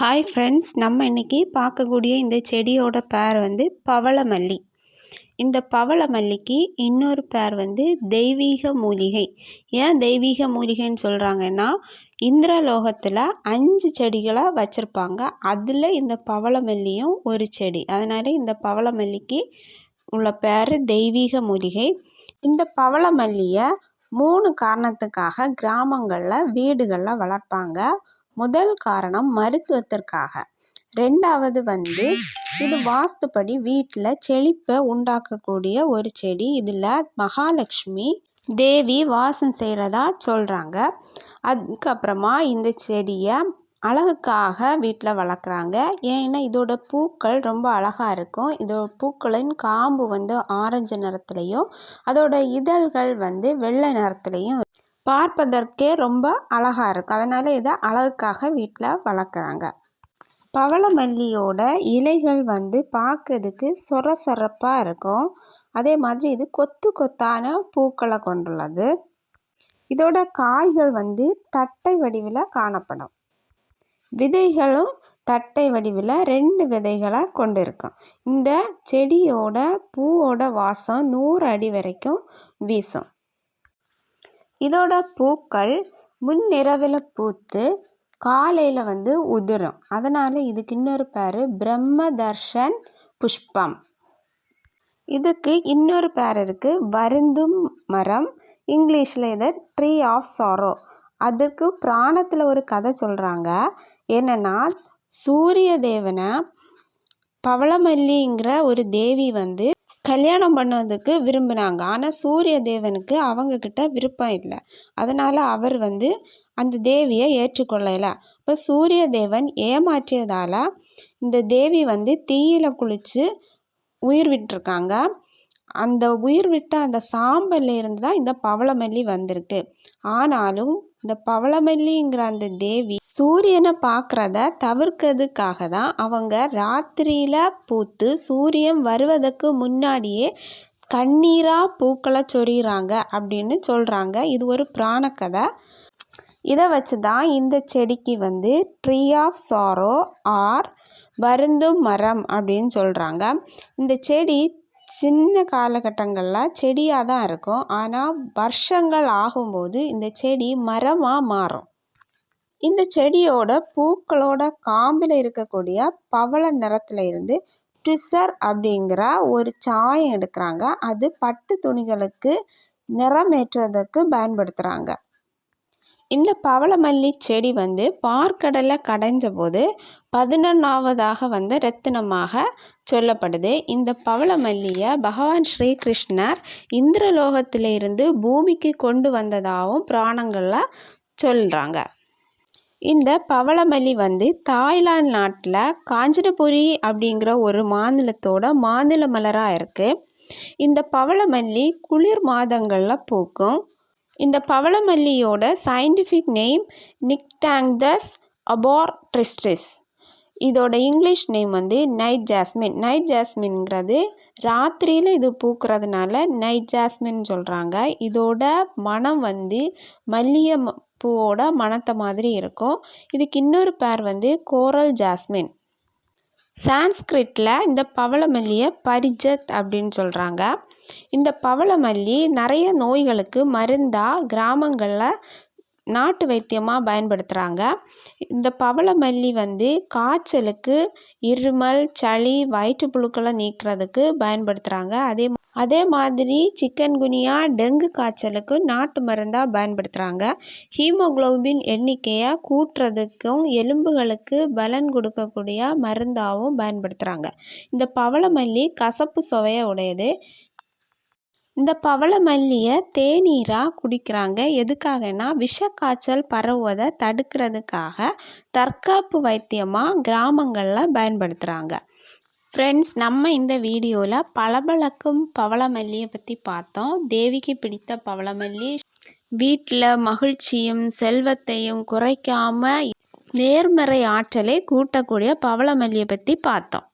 Hi friends நம்ம இன்றைக்கி பார்க்கக்கூடிய இந்த செடியோட பேர் வந்து பவளமல்லி. இந்த பவளமல்லிக்கு இன்னொரு பேர் வந்து தெய்வீக மூலிகை. ஏன் தெய்வீக மூலிகைன்னு சொல்கிறாங்கன்னா இந்திரலோகத்தில் அஞ்சு செடிகளை வச்சுருப்பாங்க. அதில் இந்த பவளமல்லியும் ஒரு செடி. அதனால் இந்த பவளமல்லிக்கு உள்ள பேர் தெய்வீக மூலிகை. இந்த பவளமல்லியை மூணு காரணத்துக்காக கிராமங்களில் வீடுகளில் வளர்ப்பாங்க. முதல் காரணம் மருத்துவத்திற்காக. ரெண்டாவது வந்து இது வாஸ்துப்படி வீட்டில் செழிப்பை உண்டாக்கக்கூடிய ஒரு செடி. இதில் மகாலட்சுமி தேவி வாசம் செய்கிறதா சொல்கிறாங்க அதுக்கப்புறமா இந்த செடியை அழகுக்காக வீட்டில் வளர்க்குறாங்க. ஏன்னா இதோட பூக்கள் ரொம்ப அழகாக இருக்கும். இதோட பூக்களின் காம்பு வந்து ஆரஞ்சு நிறத்துலையும் அதோட இதழ்கள் வந்து வெள்ளை நிறத்துலையும் பார்ப்பதற்கே ரொம்ப அழகாக இருக்கும் அதனால் இதை அழகுக்காக வீட்டில் வளர்க்குறாங்க. பவளமல்லியோட இலைகள் வந்து பார்க்கறதுக்கு சொர சொரப்பாக இருக்கும். அதே மாதிரி இது கொத்து கொத்தான பூக்களை கொண்டுள்ளது. இதோட காய்கள் வந்து தட்டை வடிவில் காணப்படும். விதைகளும் தட்டை வடிவில் ரெண்டு விதைகளை கொண்டு இருக்கும் இந்த செடியோட பூவோட வாசம் நூறு அடி வரைக்கும் வீசும். இதோட பூக்கள் முன்னிரவில் பூத்து காலையில் வந்து உதிரும். அதனால் இதுக்கு இன்னொரு பேர் பிரம்ம தர்ஷன் புஷ்பம். இதுக்கு இன்னொரு பேர் இருக்குது வருந்தும் மரம். இங்கிலீஷில் இதை ட்ரீ ஆஃப் சாரோ. அதுக்கு பிராணத்தில் ஒரு கதை சொல்கிறாங்க என்னென்னா சூரிய தேவனை பவளமல்லிங்கிற ஒரு தேவி வந்து கல்யாணம் பண்ணதுக்கு விரும்பினாங்க ஆனால் சூரிய தேவனுக்கு அவங்கக்கிட்ட விருப்பம் இல்லை. அதனால் அவர் வந்து அந்த தேவியை ஏற்றுக்கொள்ளலை. இப்போ சூரிய தேவன் ஏமாற்றியதால் இந்த தேவி வந்து தீயில் குளித்து உயிர் விட்டிருக்காங்க. அந்த உயிர் விட்ட அந்த சாம்பல்ல இருந்து தான் இந்த பவளமல்லி வந்திருக்கு. ஆனாலும் இந்த பவளமல்லிங்கிற அந்த தேவி சூரியனை பார்க்குறத தவிர்க்கிறதுக்காக தான் அவங்க ராத்திரியில் பூத்து சூரியன் வருவதற்கு முன்னாடியே கண்ணீராக பூக்களை சொரிகிறாங்க அப்படின்னு சொல்கிறாங்க இது ஒரு புராணக்கதை. இதை வச்சு தான் இந்த செடிக்கு வந்து ட்ரீ ஆஃப் சாரோ ஆர் வருந்தும் மரம் அப்படின்னு சொல்கிறாங்க இந்த செடி சின்ன காலகட்டங்களில் செடியாக தான் இருக்கும். ஆனால் வருஷங்கள் ஆகும்போது இந்த செடி மரமாக மாறும். இந்த செடியோட பூக்களோட காம்பில் இருக்கக்கூடிய பவள நிறத்தில் இருந்து ட்விசர் அப்படிங்கிற ஒரு சாயம் எடுக்கிறாங்க. அது பட்டு துணிகளுக்கு நிறமேற்றுவதற்கு பயன்படுத்துகிறாங்க இந்த பவளமல்லி செடி வந்து பார்க்கடலில் கடைஞ்ச போது பதினொன்றாவதாக வந்து ரத்தினமாக சொல்லப்படுது. இந்த பவளமல்லியை பகவான் ஸ்ரீகிருஷ்ணர் இந்திரலோகத்திலிருந்து பூமிக்கு கொண்டு வந்ததாகவும் புராணங்களில் சொல்கிறாங்க இந்த பவளமல்லி வந்து தாய்லாந்து நாட்டில் காஞ்சனபுரி அப்படிங்கிற ஒரு மாநிலத்தோட மாநில மலராக இருக்குது இந்த பவளமல்லி குளிர் மாதங்களில் பூக்கும். இந்த பவளமல்லியோட சயின்டிஃபிக் நேம் நிக்டாங்தஸ் அபார்ட்ரிஸ்டிஸ் இதோட இங்கிலீஷ் நேம் வந்து நைட் ஜாஸ்மின் நைட் ஜாஸ்மின்ங்கிறது ராத்திரியில் இது பூக்கிறதுனால நைட் ஜாஸ்மின் சொல்கிறாங்க இதோட மனம் வந்து மல்லிகை பூவோட மனத்தை மாதிரி இருக்கும். இதுக்கு இன்னொரு பேர் வந்து கோரல் ஜாஸ்மின் சான்ஸ்கிரிட்டில் இந்த பவளமல்லியை பரிஜத் அப்படின்னு சொல்கிறாங்க இந்த பவளமல்லி நிறைய நோய்களுக்கு மருந்தாக கிராமங்களில் நாட்டு வைத்தியமாக பயன்படுத்துகிறாங்க இந்த பவளமல்லி வந்து காய்ச்சலுக்கு இருமல் சளி வயிற்றுப்புழுக்களை நீக்கிறதுக்கு பயன்படுத்துகிறாங்க அதே அதே மாதிரி சிக்கன் குனியா டெங்கு காய்ச்சலுக்கு நாட்டு மருந்தாக பயன்படுத்துகிறாங்க ஹீமோக்ளோபின் எண்ணிக்கையை கூட்டுறதுக்கும் எலும்புகளுக்கு பலன் கொடுக்கக்கூடிய மருந்தாகவும் பயன்படுத்துகிறாங்க இந்த பவளமல்லி கசப்பு சுவையை உடையது. இந்த பவளமல்லியை தேநீராக குடிக்கிறாங்க. எதுக்காகனா விஷக்காய்ச்சல் பரவுவதை தடுக்கிறதுக்காக தற்காப்பு வைத்தியமாக கிராமங்களில் பயன்படுத்துகிறாங்க ஃப்ரெண்ட்ஸ் நம்ம இந்த வீடியோவில் பளபளக்கும் பவளமல்லியை பற்றி பார்த்தோம். தேவிக்கு பிடித்த பவளமல்லி வீட்டில் மகிழ்ச்சியும் செல்வத்தையும் குறைக்காமல் நேர்மறை ஆற்றலை கூட்டக்கூடிய பவளமல்லியை பற்றி பார்த்தோம்.